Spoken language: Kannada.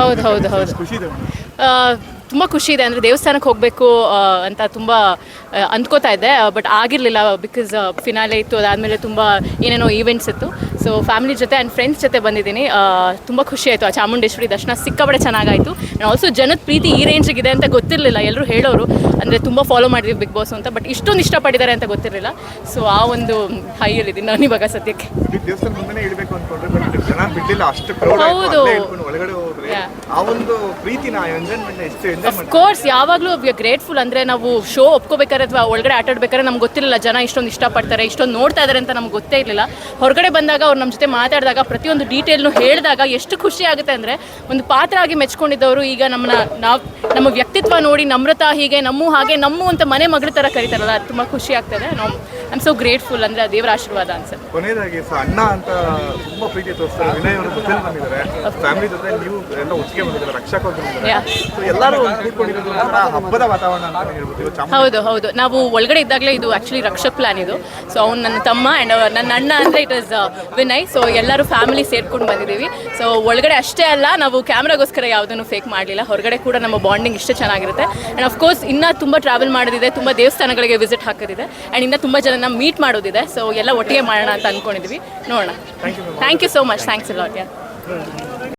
ಹೌದು, ಹೌದು, ಹೌದು. ಖುಷಿ ತುಂಬ ಖುಷಿ ಇದೆ ಅಂದರೆ ದೇವಸ್ಥಾನಕ್ಕೆ ಹೋಗಬೇಕು ಅಂತ ತುಂಬ ಅಂದ್ಕೋತಾ ಇದ್ದೆ. ಬಟ್ ಆಗಿರಲಿಲ್ಲ ಬಿಕಾಸ್ ಫಿನಾಲೆ ಇತ್ತು ಅದಾದಮೇಲೆ ತುಂಬ ಏನೇನೋ ಈವೆಂಟ್ಸ್ ಇತ್ತು. ಸೊ ಫ್ಯಾಮಿಲಿ ಜೊತೆ ಆ್ಯಂಡ್ ಫ್ರೆಂಡ್ಸ್ ಜೊತೆ ಬಂದಿದ್ದೀನಿ. ತುಂಬ ಖುಷಿ ಆಯಿತು. ಆ ಚಾಮುಂಡೇಶ್ವರಿ ದರ್ಶನ ಸಿಕ್ಕಾಪಡೆ ಚೆನ್ನಾಗಾಯಿತು. ಆ್ಯಂಡ್ ಆಲ್ಸೋ ಜನದ ಪ್ರೀತಿ ಈ ರೇಂಜಿಗಿದೆ ಅಂತ ಗೊತ್ತಿರಲಿಲ್ಲ. ಎಲ್ಲರೂ ಹೇಳೋರು ಅಂದರೆ ತುಂಬ ಫಾಲೋ ಮಾಡಿದ್ವಿ ಬಿಗ್ ಬಾಸ್ ಅಂತ ಬಟ್ ಇಷ್ಟೊಂದು ಇಷ್ಟಪಡಿದ್ದಾರೆ ಅಂತ ಗೊತ್ತಿರಲಿಲ್ಲ. ಸೊ ಆ ಒಂದು ಹೈಯಲ್ಲಿದ್ದೀನಿ ನಾನು ಇವಾಗ ಸದ್ಯಕ್ಕೆ. ಹೌದು. ಕೋರ್ಸ್ ಯಾವಾಗಲೂ ವಿ ಆರ್ ಗ್ರೇಟ್ಫುಲ್ ಅಂದರೆ ನಾವು ಶೋ ಒಪ್ಕೋಬೇಕಾದ್ರೆ ಅಥವಾ ಒಳಗಡೆ ಆಟಾಡ್ಬೇಕಾದ್ರೆ ನಮ್ಗೆ ಗೊತ್ತಿರಲಿಲ್ಲ ಜನ ಇಷ್ಟೊಂದು ಇಷ್ಟಪಡ್ತಾರೆ ಇಷ್ಟೊಂದು ನೋಡ್ತಾ ಇದ್ದಾರೆ ಅಂತ ನಮ್ಗೆ ಗೊತ್ತೇ ಇರಲಿಲ್ಲ. ಹೊರಗಡೆ ಬಂದಾಗ ಅವ್ರು ನಮ್ಮ ಜೊತೆ ಮಾತಾಡಿದಾಗ ಪ್ರತಿಯೊಂದು ಡೀಟೇಲ್ನು ಹೇಳಿದಾಗ ಎಷ್ಟು ಖುಷಿ ಆಗುತ್ತೆ ಅಂದರೆ ಒಂದು ಪಾತ್ರ ಆಗಿ ಮೆಚ್ಕೊಂಡಿದ್ದವರು ಈಗ ನಮ್ಮನ್ನ ನಾವು ನಮ್ಮ ವ್ಯಕ್ತಿತ್ವ ನೋಡಿ ನಮ್ರತಾ ಹೀಗೆ ನಮ್ಮ ಹಾಗೆ ನಮ್ಮ ಅಂತ ಮನೆ ಮಗಳ ತರ ಕರೀತಾರಲ್ಲ ಅದು ತುಂಬ ಖುಷಿ ಆಗ್ತದೆ. ನಾವು ಐ ಆಮ್ ಸೊ ಗ್ರೇಟ್ಫುಲ್ ಅಂದರೆ ದೇವರ ಆಶೀರ್ವಾದ ಅನ್ಸುತ್ತೆ. ಕೊನೆಯದಾಗಿ ಸೊ ಅಣ್ಣ ಅಂತ ತುಂಬಾ ಪ್ರೀತಿ ತೋರಿಸ್ತಾರೆ. ವಿನಯ್ ಅವರು ಜೊತೆ ಬಂದಿದ್ದಾರೆ. ಫ್ಯಾಮಿಲಿ ಜೊತೆ ನೀವು ಎಲ್ಲ ಒಟ್ಟಿಗೆ ಬಂದಿದ್ದಾರೆ ರಕ್ಷಕ. ಸೊ ಎಲ್ಲರೂ ಕೂತ್ಕೊಂಡಿರೋದು ಹಬ್ಬದ ವಾತಾವರಣ ಅಂತ ಹೇಳ್ಬೋದು ಹೌದು ಹೌದು. ನಾವು ಒಳಗಡೆ ಇದ್ದಾಗಲೇ ಇದು ಆಕ್ಚುಲಿ ರಕ್ಷಕ್ ಪ್ಲಾನ್ ಇದು. ಸೊ ಅವ್ನು ನನ್ನ ತಮ್ಮ ಆ್ಯಂಡ್ ನನ್ನ ಅಣ್ಣ ಅಂದ್ರೆ ಇಟ್ ಇಸ್ ವಿನಯ್. ಸೊ ಎಲ್ಲರೂ ಫ್ಯಾಮಿಲಿ ಸೇರ್ಕೊಂಡು ಬಂದಿದ್ದೀವಿ. ಸೊ ಒಳಗಡೆ ಅಷ್ಟೇ ಅಲ್ಲ ನಾವು ಕ್ಯಾಮ್ರಾಗೋಸ್ಕರ ಯಾವುದನ್ನು ಫೇಕ್ ಮಾಡಲಿಲ್ಲ. ಹೊರಗಡೆ ಕೂಡ ನಮ್ಮ ಬಾಂಡಿಂಗ್ ಇಷ್ಟು ಚೆನ್ನಾಗಿರುತ್ತೆ. ಆ್ಯಂಡ್ ಅಫ್ಕೋರ್ಸ್ ಇನ್ನೂ ತುಂಬ ಟ್ರಾವೆಲ್ ಮಾಡೋದಿದೆ ತುಂಬ ದೇವಸ್ಥಾನಗಳಿಗೆ ವಿಸಿಟ್ ಹಾಕೋದಿದೆ. ಆ್ಯಂಡ್ ಇನ್ನೂ ತುಂಬ ಜನನ ಮೀಟ್ ಮಾಡೋದಿದೆ. ಸೊ ಎಲ್ಲ ಒಟ್ಟಿಗೆ ಮಾಡೋಣ ಅಂತ ಅಂದ್ಕೊಂಡಿದ್ವಿ ನೋಡೋಣ. Thank you so much thanks lot yeah